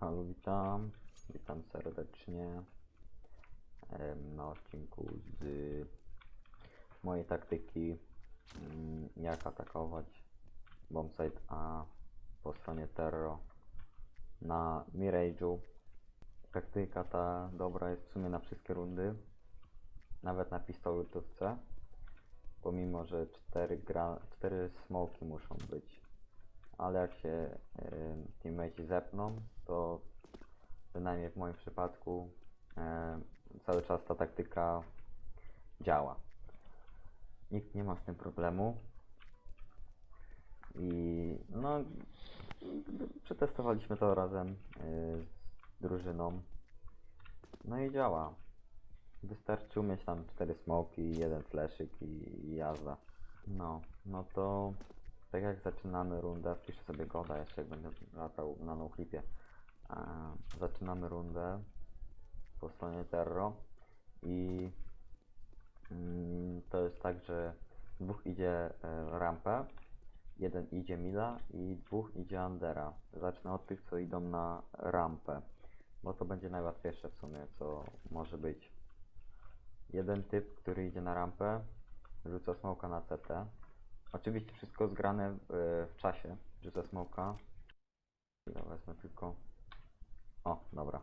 Halo, witam. Witam serdecznie na odcinku z mojej taktyki mm, jak atakować bombsite A po stronie Terro na Mirage'u. Taktyka ta dobra jest w sumie na wszystkie rundy, nawet na pistoletówce, pomimo że 4, gra, 4 smoki muszą być ale jak się y, teammates zepną, to przynajmniej w moim przypadku y, cały czas ta taktyka działa. Nikt nie ma z tym problemu. I no, przetestowaliśmy to razem y, z drużyną. No i działa. Wystarczy umieć tam cztery smoki, jeden flashyk i, i jazda. No, no to tak jak zaczynamy rundę, wpiszę sobie goda jeszcze jak będę latał na noclipie. E, zaczynamy rundę po stronie Terro i mm, to jest tak, że dwóch idzie e, rampę, jeden idzie mida i dwóch idzie undera. Zacznę od tych, co idą na rampę, bo to będzie najłatwiejsze w sumie, co może być. Jeden typ, który idzie na rampę, rzuca smoka na CT. Oczywiście wszystko zgrane w, w czasie. Rzucę smoka. Ja wezmę tylko. O, dobra.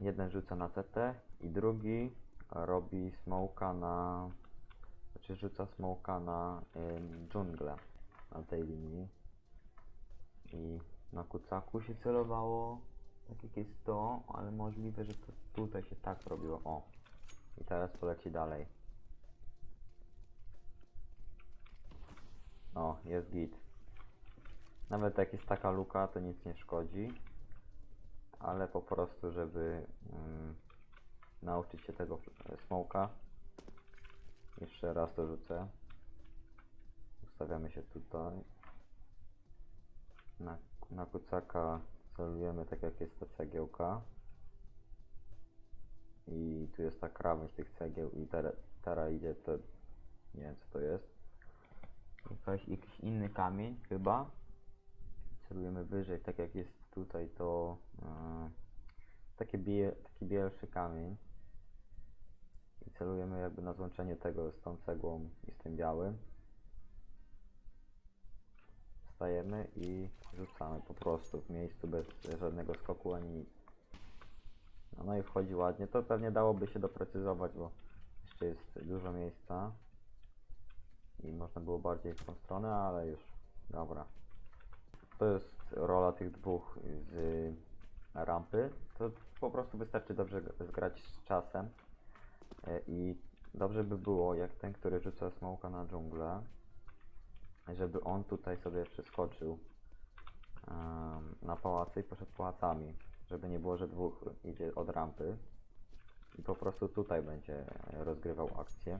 Jeden rzuca na CT i drugi robi smoka na. Znaczy rzuca smoka na ym, dżunglę na tej linii. I na kucaku się celowało. Tak jak jest to, ale możliwe, że to tutaj się tak robiło. O. I teraz poleci dalej. O, jest git. Nawet jak jest taka luka, to nic nie szkodzi. Ale po prostu, żeby mm, nauczyć się tego e, smoka. Jeszcze raz to rzucę. Ustawiamy się tutaj. Na, na kucaka celujemy tak jak jest ta cegiełka. I tu jest ta krawędź tych cegieł i teraz idzie to... Nie wiem co to jest. Jakaś, jakiś inny kamień chyba. Celujemy wyżej, tak jak jest tutaj to e, takie bie, taki bielszy kamień. I celujemy jakby na złączenie tego z tą cegłą i z tym białym. Stajemy i rzucamy po prostu w miejscu bez żadnego skoku ani nic. No, no i wchodzi ładnie. To pewnie dałoby się doprecyzować, bo jeszcze jest dużo miejsca i można było bardziej w tą stronę, ale już dobra. To jest rola tych dwóch z rampy. To po prostu wystarczy dobrze zgrać z czasem E, i dobrze by było, jak ten, który rzuca smoka na dżunglę, żeby on tutaj sobie przeskoczył na pałacy i poszedł pałacami, żeby nie było, że dwóch idzie od rampy i po prostu tutaj będzie rozgrywał akcję.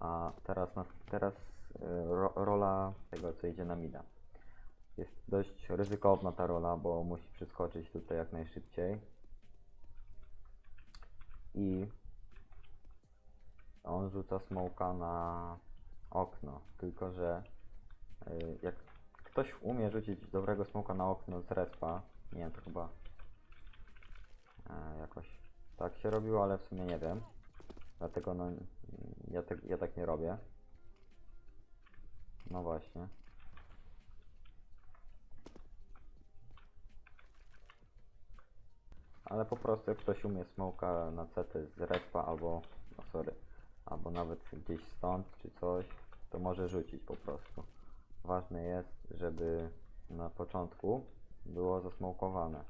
A teraz, nas, teraz e, ro, rola tego, co idzie na mida. Jest dość ryzykowna ta rola, bo musi przeskoczyć tutaj jak najszybciej. I on rzuca smoka na okno. Tylko, że e, jak ktoś umie rzucić dobrego smoka na okno z respa, nie wiem, to chyba e, jakoś tak się robiło, ale w sumie nie wiem. Dlatego no, ja, tak, ja tak nie robię. No właśnie. Ale po prostu jak ktoś umie smoka na CT z respa albo, no sorry, albo nawet gdzieś stąd czy coś, to może rzucić po prostu. Ważne jest, żeby na początku było zasmokowane.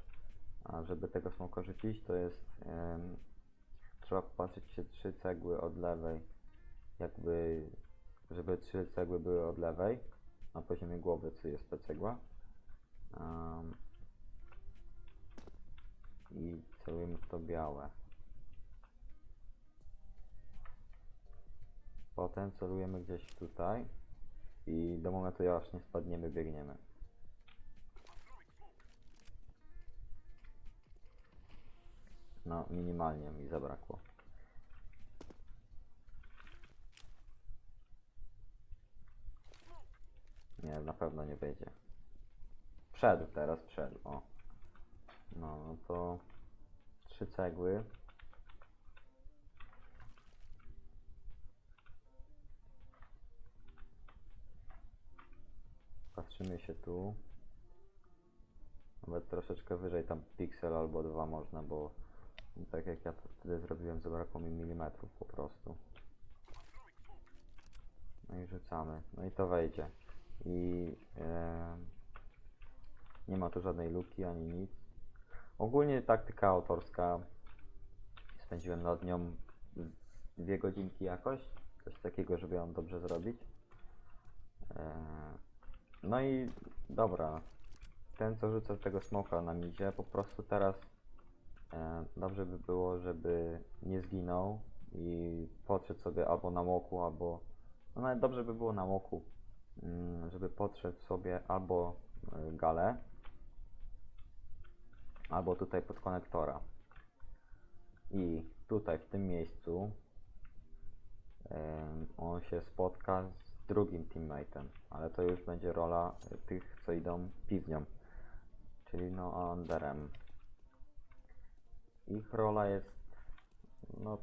A żeby tego smoka rzucić, to jest em, trzeba patrzeć się trzy cegły od lewej, jakby, żeby trzy cegły były od lewej, na poziomie głowy, co jest ta cegła. Em, I celujemy w to białe. Potem celujemy gdzieś tutaj i do momentu aż nie spadniemy, biegniemy. No, minimalnie mi zabrakło. Nie, na pewno nie będzie. Wszedł teraz, wszedł, o. No, no to trzy cegły. Patrzymy się tu. Nawet troszeczkę wyżej tam piksel albo dwa można, bo tak jak ja to wtedy zrobiłem, zabrakło mi milimetrów po prostu. No i rzucamy. No i to wejdzie. I e, nie ma tu żadnej luki ani nic. Ogólnie taktyka autorska. Spędziłem nad nią dwie godzinki jakoś. Coś takiego, żeby ją dobrze zrobić. E, no i dobra. Ten co rzuca tego smoka na midzie, po prostu teraz dobrze by było, żeby nie zginął i podszedł sobie albo na łoku, albo no nawet dobrze by było na łoku, mm, żeby podszedł sobie albo y, galę, albo tutaj pod konektora. I tutaj w tym miejscu em, on się spotka z drugim teammateem, ale to już będzie rola tych, co idą piwnią, czyli no underem. Ich rola jest, no,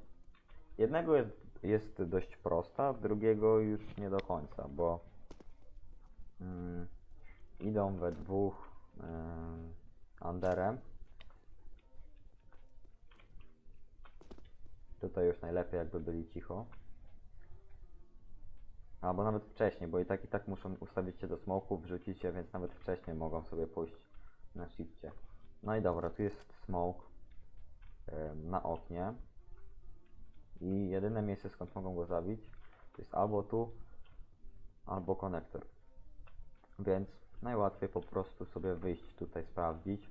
jednego jest, jest dość prosta, drugiego już nie do końca, bo mm, idą we dwóch ym, underem. Tutaj już najlepiej jakby byli cicho. Albo nawet wcześniej, bo i tak i tak muszą ustawić się do smoków, wrzucić się, więc nawet wcześniej mogą sobie pójść na shifcie. No i dobra, tu jest smoke na oknie. I jedyne miejsce skąd mogą go zabić to jest albo tu, albo konektor. Więc najłatwiej po prostu sobie wyjść tutaj, sprawdzić.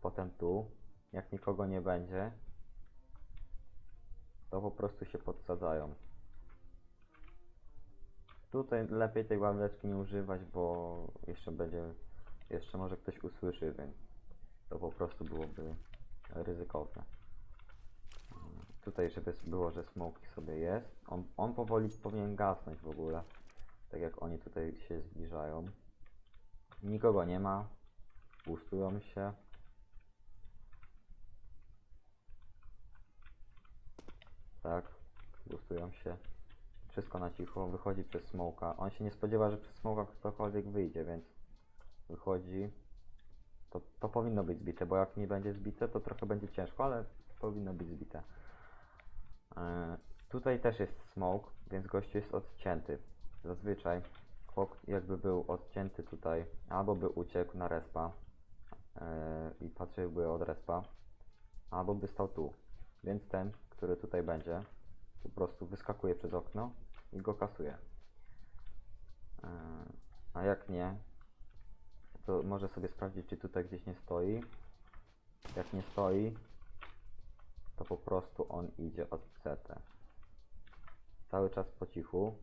Potem tu. Jak nikogo nie będzie, to po prostu się podsadzają. Tutaj lepiej tej ławeczki nie używać, bo jeszcze będzie, jeszcze może ktoś usłyszy, więc to po prostu byłoby ryzykowne. Tutaj, żeby było, że smoke sobie jest. On, on powoli powinien gasnąć w ogóle. Tak jak oni tutaj się zbliżają. Nikogo nie ma. Pustują się. Tak, pustują się. Wszystko na cicho, wychodzi przez smoka. On się nie spodziewa, że przez smoka ktokolwiek wyjdzie, więc wychodzi. To, to powinno być zbite, bo jak nie będzie zbite, to trochę będzie ciężko, ale powinno być zbite. E, Tutaj też jest smoke, więc gościu jest odcięty. Zazwyczaj chłop jakby był odcięty tutaj, albo by uciekł na respa e, i patrzyłby od respa, albo by stał tu. Więc ten, który tutaj będzie, po prostu wyskakuje przez okno i go kasuje. E, A jak nie, to może sobie sprawdzić, czy tutaj gdzieś nie stoi. Jak nie stoi, to po prostu on idzie od CT. Cały czas po cichu.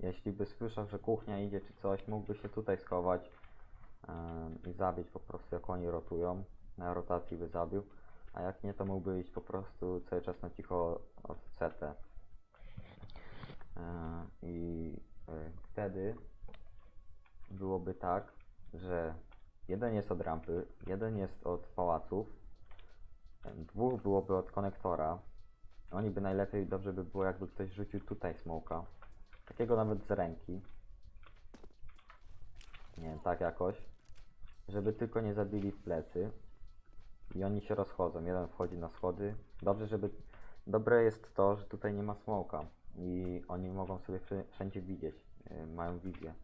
Jeśli by słyszał, że kuchnia idzie czy coś, mógłby się tutaj schować em, i zabić po prostu jak oni rotują. Na rotacji by zabił. A jak nie, to mógłby iść po prostu cały czas na cicho od CT. E, I e, wtedy byłoby tak, że jeden jest od rampy, jeden jest od pałaców, Dwóch byłoby od konektora. Oni by najlepiej, dobrze by było jakby ktoś rzucił tutaj smoka. Takiego nawet z ręki. Nie wiem, tak jakoś. Żeby tylko nie zabili w plecy. I oni się rozchodzą. Jeden wchodzi na schody. Dobrze, żeby... Dobre jest to, że tutaj nie ma smoka. I oni mogą sobie wszędzie widzieć. Yy, mają wizję.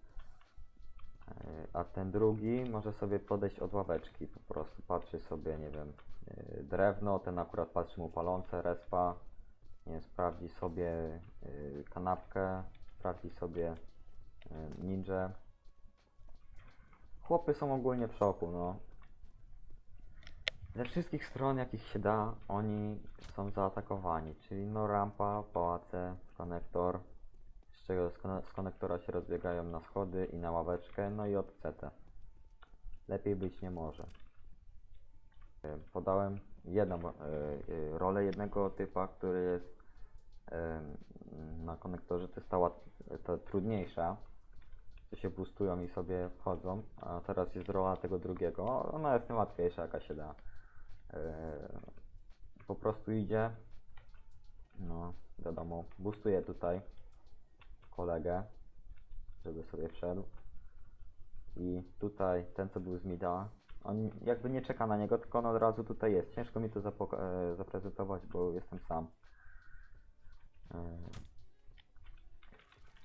Yy, A ten drugi może sobie podejść od ławeczki, po prostu patrzy sobie, nie wiem, yy, drewno, ten akurat patrzy mu palące, respa, nie sprawdzi sobie yy, kanapkę, sprawdzi sobie ninja. Chłopy są ogólnie w szoku, no. Ze wszystkich stron, jakich się da, oni są zaatakowani, czyli no rampa, pałace, konektor, czego z, kone- z konektora się rozbiegają na schody i na ławeczkę, no i od CT. Lepiej być nie może. E, Podałem jedną e, e, rolę jednego typa, który jest na konektorze, to jest ta, ta trudniejsza. co się boostują i sobie wchodzą, a teraz jest rola tego drugiego. Ona jest najłatwiejsza jaka się da. Po prostu idzie, no wiadomo, boostuje tutaj kolegę, żeby sobie wszedł. I tutaj ten co był z mida, on jakby nie czeka na niego, tylko on od razu tutaj jest. Ciężko mi to e, zaprezentować, bo jestem sam. E,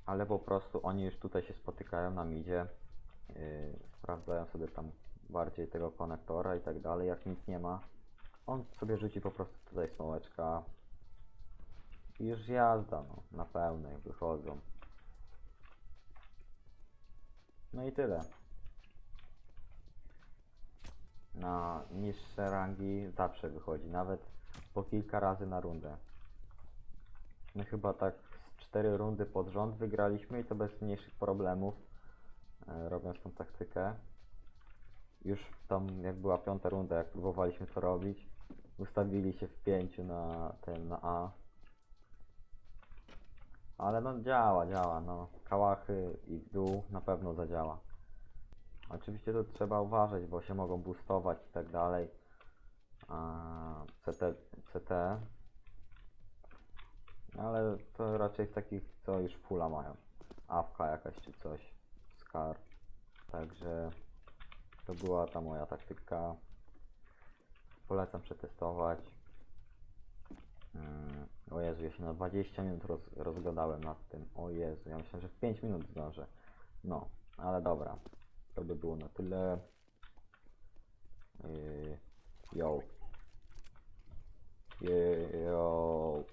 ale po prostu oni już tutaj się spotykają na midzie, yy, sprawdzają sobie tam bardziej tego konektora i tak dalej, jak nic nie ma. On sobie rzuci po prostu tutaj smołeczka i już jazda, no, na pełnej wychodzą. No i tyle. Na niższe rangi zawsze wychodzi, nawet po kilka razy na rundę. My chyba tak z cztery rundy pod rząd wygraliśmy i to bez mniejszych problemów, e, robiąc tą taktykę. Już tam jak była piąta runda, jak próbowaliśmy to robić, ustawili się w pięciu na ten, na A. Ale no działa, działa, no. Kałachy i w dół na pewno zadziała. Oczywiście to trzeba uważać, bo się mogą boostować i tak dalej. CT, CT ale to raczej z takich, co już fulla mają. Awka jakaś czy coś. Scar. Także to była ta moja taktyka. Polecam przetestować. Mm, o Jezu, ja się na 20 minut roz, rozgadałem nad tym. O Jezu, ja myślę, że w 5 minut zdążę. No, ale dobra. To by było na tyle. Yy, yo. Yo.